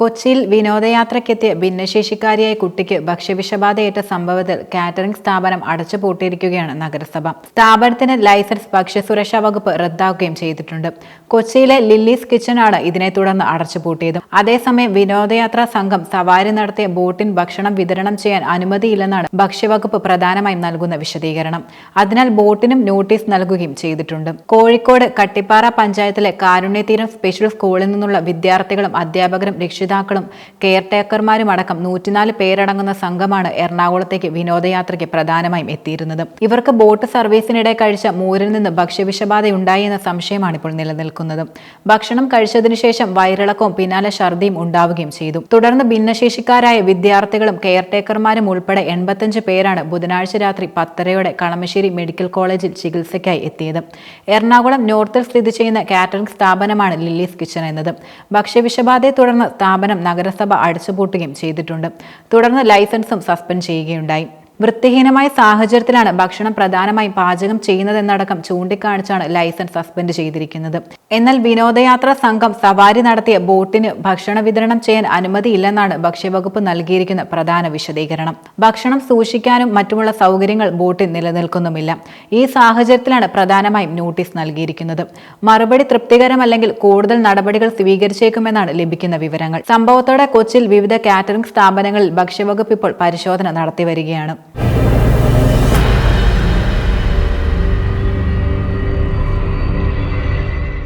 കൊച്ചിയിൽ വിനോദയാത്രയ്ക്കെത്തിയ ഭിന്നശേഷിക്കാരിയായ കുട്ടിക്ക് ഭക്ഷ്യവിഷബാധയേറ്റ സംഭവത്തിൽ കാറ്ററിംഗ് സ്ഥാപനം അടച്ചുപൂട്ടിയിരിക്കുകയാണ് നഗരസഭ. സ്ഥാപനത്തിന് ലൈസൻസ് ഭക്ഷ്യസുരക്ഷാ വകുപ്പ് റദ്ദാക്കുകയും ചെയ്തിട്ടുണ്ട്. കൊച്ചിയിലെ ലില്ലീസ് കിച്ചനാണ് ഇതിനെ തുടർന്ന് അടച്ചുപൂട്ടിയത്. അതേസമയം വിനോദയാത്രാ സംഘം സവാരി നടത്തിയ ബോട്ടിൻ ഭക്ഷണം വിതരണം ചെയ്യാൻ അനുമതിയില്ലെന്നാണ് ഭക്ഷ്യവകുപ്പ് പ്രധാനമായും നൽകുന്ന വിശദീകരണം. അതിനാൽ ബോട്ടിനും നോട്ടീസ് നൽകുകയും ചെയ്തിട്ടുണ്ട്. കോഴിക്കോട് കട്ടിപ്പാറ പഞ്ചായത്തിലെ കാരുണ്യതീരം സ്പെഷ്യൽ സ്കൂളിൽ നിന്നുള്ള വിദ്യാർത്ഥികളും അധ്യാപകരും രക്ഷിതാക്കളും കെയർ ടേക്കർമാരും അടക്കം നൂറ്റിനാല് പേരടങ്ങുന്ന സംഘമാണ് എറണാകുളത്തേക്ക് വിനോദയാത്രയ്ക്ക് പ്രധാനമായും എത്തിയിരുന്നത്. ഇവർക്ക് ബോട്ട് സർവീസിനിടെ കഴിച്ച മൂരിൽ നിന്ന് ഭക്ഷ്യവിഷബാധയുണ്ടായി എന്ന സംശയമാണ് ഇപ്പോൾ നിലനിൽക്കുന്നത്. ഭക്ഷണം കഴിച്ചതിനു ശേഷം വയറിളക്കവും പിന്നാലെ ഛർദിയും ഉണ്ടാവുകയും ചെയ്തു. തുടർന്ന് ഭിന്നശേഷിക്കാരായ വിദ്യാർത്ഥികളും കെയർ ടേക്കർമാരും ഉൾപ്പെടെ എൺപത്തഞ്ച് പേരാണ് ബുധനാഴ്ച രാത്രി പത്തരയോടെ കളമശ്ശേരി മെഡിക്കൽ കോളേജിൽ ചികിത്സയ്ക്കായി എത്തിയത്. എറണാകുളം നോർത്തിൽ സ്ഥിതി ചെയ്യുന്ന കാറ്ററിംഗ് സ്ഥാപനമാണ് ലില്ലീസ് കിച്ചൺ എന്നത്. ഭക്ഷ്യവിഷബാധയെ തുടർന്ന് സ്ഥാപനം നഗരസഭ അടച്ചുപൂട്ടുകയും ചെയ്തിട്ടുണ്ട്. തുടർന്ന് ലൈസൻസും സസ്പെൻഡ് ചെയ്യുകയുണ്ടായി. വൃത്തിഹീനമായ സാഹചര്യത്തിലാണ് ഭക്ഷണം പ്രധാനമായും പാചകം ചെയ്യുന്നതെന്നടക്കം ചൂണ്ടിക്കാണിച്ചാണ് ലൈസൻസ് സസ്പെൻഡ് ചെയ്തിരിക്കുന്നത്. എന്നാൽ വിനോദയാത്രാ സംഘം സവാരി നടത്തിയ ബോട്ടിന് ഭക്ഷണ വിതരണം ചെയ്യാൻ അനുമതിയില്ലെന്നാണ് ഭക്ഷ്യവകുപ്പ് നൽകിയിരിക്കുന്ന പ്രധാന വിശദീകരണം. ഭക്ഷണം സൂക്ഷിക്കാനും മറ്റുമുള്ള സൗകര്യങ്ങൾ ബോട്ടിൽ നിലനിൽക്കുന്നുമില്ല. ഈ സാഹചര്യത്തിലാണ് പ്രധാനമായും നോട്ടീസ് നൽകിയിരിക്കുന്നത്. മറുപടി തൃപ്തികരമല്ലെങ്കിൽ കൂടുതൽ നടപടികൾ സ്വീകരിച്ചേക്കുമെന്നാണ് ലഭിക്കുന്ന വിവരങ്ങൾ. സംഭവത്തോടെ കൊച്ചിയിൽ വിവിധ കാറ്ററിംഗ് സ്ഥാപനങ്ങളിൽ ഭക്ഷ്യവകുപ്പ് ഇപ്പോൾ പരിശോധന നടത്തി വരികയാണ്